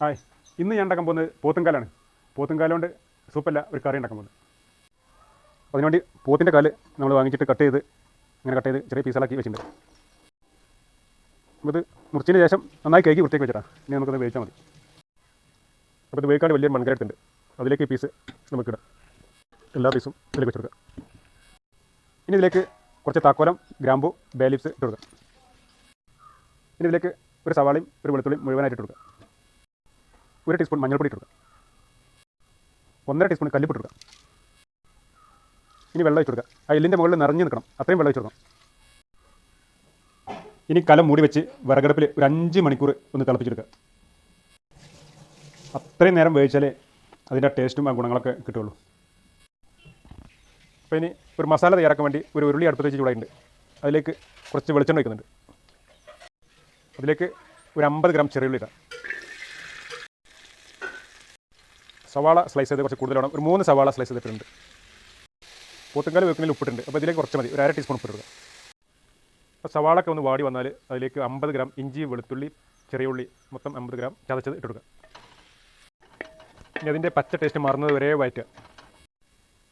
Hi. ഇന്ന് ഞാൻ ഉണ്ടാക്കാൻ പോകുന്നത് പോത്തുംകാലാണ്. പോത്തുംകാലം കൊണ്ട് സൂപ്പല്ല ഒരു കറി ഉണ്ടാക്കാൻ പോകുന്നത്. അതിനുവേണ്ടി പോത്തിന്റെ കാൽ നമ്മൾ വാങ്ങിച്ചിട്ട് കട്ട് ചെയ്ത് ഇങ്ങനെ കട്ട് ചെയ്ത് ചെറിയ പീസുകളാക്കി വെച്ചിട്ടുണ്ട്. അപ്പോൾ ഇത് മുറിച്ചതിന് ശേഷം നന്നായി കേക്ക് വൃത്തിയാക്കി വെച്ചിട്ടാണ് ഇനി നമുക്കത് വേവിച്ചാൽ മതി. അപ്പോൾ ഇത് വേവിക്കാൻ വലിയ മൺകരട്ടുണ്ട് അതിലേക്ക് പീസ് നമുക്കിടാം എല്ലാ പീസും ഇതിലേക്ക് വെച്ചെടുക്കാം ഇനി ഇതിലേക്ക് കുറച്ച് താക്കോലം ഗ്രാമ്പു ബേലിപ്സ് ഇട്ട് കൊടുക്കാം. ഇനി ഇതിലേക്ക് ഒരു സവാളയും ഒരു വെളുത്തുള്ളിയും മുഴുവനായിട്ട് ഇട്ട് കൊടുക്കുക ഒരു ടീസ്പൂൺ മഞ്ഞൾപ്പൊടി ഇട്ട് കൊടുക്കുക ഒന്നര ടീസ്പൂൺ കല്ലിപ്പിട്ട് കൊടുക്കുക ഇനി വെള്ളം വെച്ച് കൊടുക്കുക ആ എല്ലിന്റെ മുകളിൽ നിറഞ്ഞു നിൽക്കണം. അത്രയും വെള്ളം വെച്ച് കൊടുക്കണം ഇനി കലം മൂടി വെച്ച് വിറകടുപ്പിൽ ഒരു അഞ്ച് മണിക്കൂർ ഒന്ന് തിളപ്പിച്ചെടുക്കുക. അത്രയും നേരം വേവിച്ചാലേ അതിന്റെ ടേസ്റ്റും ആ ഗുണങ്ങളൊക്കെ കിട്ടുള്ളൂ അപ്പോൾ ഇനി ഒരു മസാല തയ്യാറാക്കാൻ വേണ്ടി ഒരു ഉരുളി അടുപ്പത്ത് വെച്ച് ചൂടായിട്ടുണ്ട്. അതിലേക്ക് കുറച്ച് വെളിച്ചെണ്ണ വയ്ക്കുന്നുണ്ട് അതിലേക്ക് ഒരു അമ്പത് ഗ്രാം ചെറിയ ഉള്ളി ഇടാം. സവാള സ്ലൈസ് ചെയ്ത് കുറച്ച് കൂടുതലാണ്. ഒരു മൂന്ന് സവാള സ്ലൈസ് ചെയ്തിട്ടുണ്ട്. പൂത്തങ്കാൽ വെക്കുന്നതിൽ ഉപ്പിട്ടുണ്ട്. അപ്പോൾ ഇതിലേക്ക് കുറച്ച് മതി. ഒരു അര ടീസ്പൂൺ ഉപ്പിടുക അപ്പോൾ സവാളൊക്കെ ഒന്ന് വാടി വന്നാൽ അതിലേക്ക് അമ്പത് ഗ്രാം ഇഞ്ചി വെളുത്തുള്ളി ചെറിയ ഉള്ളി മൊത്തം അമ്പത് ഗ്രാം ചതച്ചത് കൊടുക്കുക. ഇനി അതിന്റെ പച്ച ടേസ്റ്റ് മാറുന്നത് വരെ വയറ്റുക.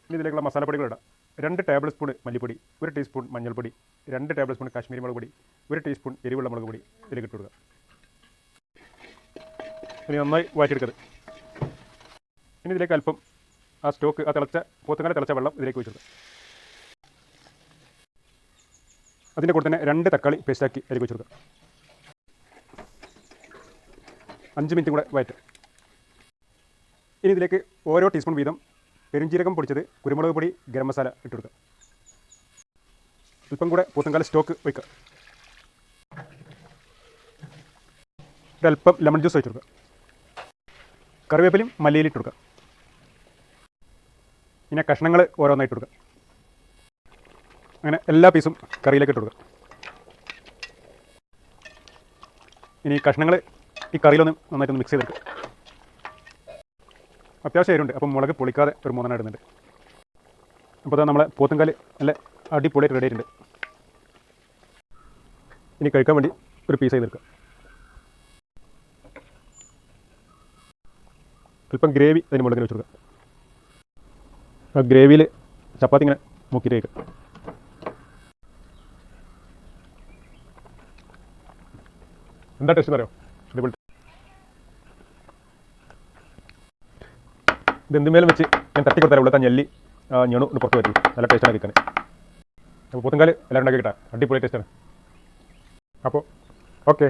ഇനി ഇതിലേക്കുള്ള മസാലപ്പൊടികൾ ഇടാം. രണ്ട് ടേബിൾ സ്പൂൺ മല്ലിപ്പൊടി ഒരു ടീസ്പൂൺ മഞ്ഞൾപ്പൊടി രണ്ട് ടേബിൾ സ്പൂൺ കാശ്മീരി മുളക് പൊടി ഒരു ടീസ്പൂൺ എരിവുള്ള മുളക് പൊടി ഇതിലേക്ക് ഇട്ട് കൊടുക്കുക. ഇനി നന്നായി വാറ്റിയെടുക്കത് ഇനി ഇതിലേക്ക് അല്പം ആ സ്റ്റോക്ക് ആ തിളച്ച പോത്തങ്ങളെ തിളച്ച വെള്ളം ഇതിലേക്ക് ഒഴിച്ചത് അതിന്റെ കൂടെ തന്നെ രണ്ട് തക്കാളി പേസ്റ്റാക്കി അതിലേക്ക് വെച്ച് കൊടുക്കുക അഞ്ച് മിനിറ്റ് കൂടെ വയറ്റ്. ഇനി ഇതിലേക്ക് ഓരോ ടീസ്പൂൺ വീതം പെരുംജീരകം പൊടിച്ചത് കുരുമുളക് പൊടി ഗരം മസാല ഇട്ട് കൊടുക്കുക. അല്പം കൂടെ പൂത്തങ്കാല സ്റ്റോക്ക് വയ്ക്കുക ഒരല്പം ലെമൺ ജ്യൂസ് ഒഴിച്ച് കൊടുക്കുക. കറിവേപ്പിലയും മല്ലിയിലിട്ട് കൊടുക്കുക. പിന്നെ കഷ്ണങ്ങൾ ഓരോന്നായിട്ട് കൊടുക്കുക. അങ്ങനെ എല്ലാ പീസും കറിയിലേക്ക് ഇട്ട് കൊടുക്കുക. ഇനി കഷ്ണങ്ങൾ ഈ കറിയിലൊന്ന് നന്നായിട്ടൊന്ന് മിക്സ് ചെയ്തെടുക്കുക. അത്യാവശ്യം എരുണ്ട് അപ്പം മുളക് പൊളിക്കാതെ ഒരു മൂന്നെണ്ണം ഇടുന്നുണ്ട്. അപ്പോൾ നമ്മളെ പോത്തുംകാൽ നല്ല അടിപൊളിയായിട്ട് റെഡി ആയിട്ടുണ്ട്. ഇനി കഴിക്കാൻ വേണ്ടി ഒരു പീസ് ചെയ്തെടുക്കുക. അല്പം ഗ്രേവി അതിന് മുളകിൽ വെച്ച് കൊടുക്കുക. ആ ഗ്രേവിയിൽ ചപ്പാത്തി ഇങ്ങനെ മുക്കിട്ട് കഴിക്കുക എന്താ ടേസ്റ്റ് പറയോ? അടിപൊളി ഇത് എന്തുമേലും വെച്ച് ഞാൻ തട്ടി കൊടുത്താൽ ഇവിടുത്തെ ഞെല്ലി ഞെണു പുറത്ത് വരും. നല്ല ടേസ്റ്റാണ് കിട്ടാൻ. അപ്പോൾ പുത്തുങ്കാൽ എല്ലാം ഉണ്ടാക്കി കിട്ടാം. അടിപൊളി ടേസ്റ്റാണ് അപ്പോൾ ഓക്കെ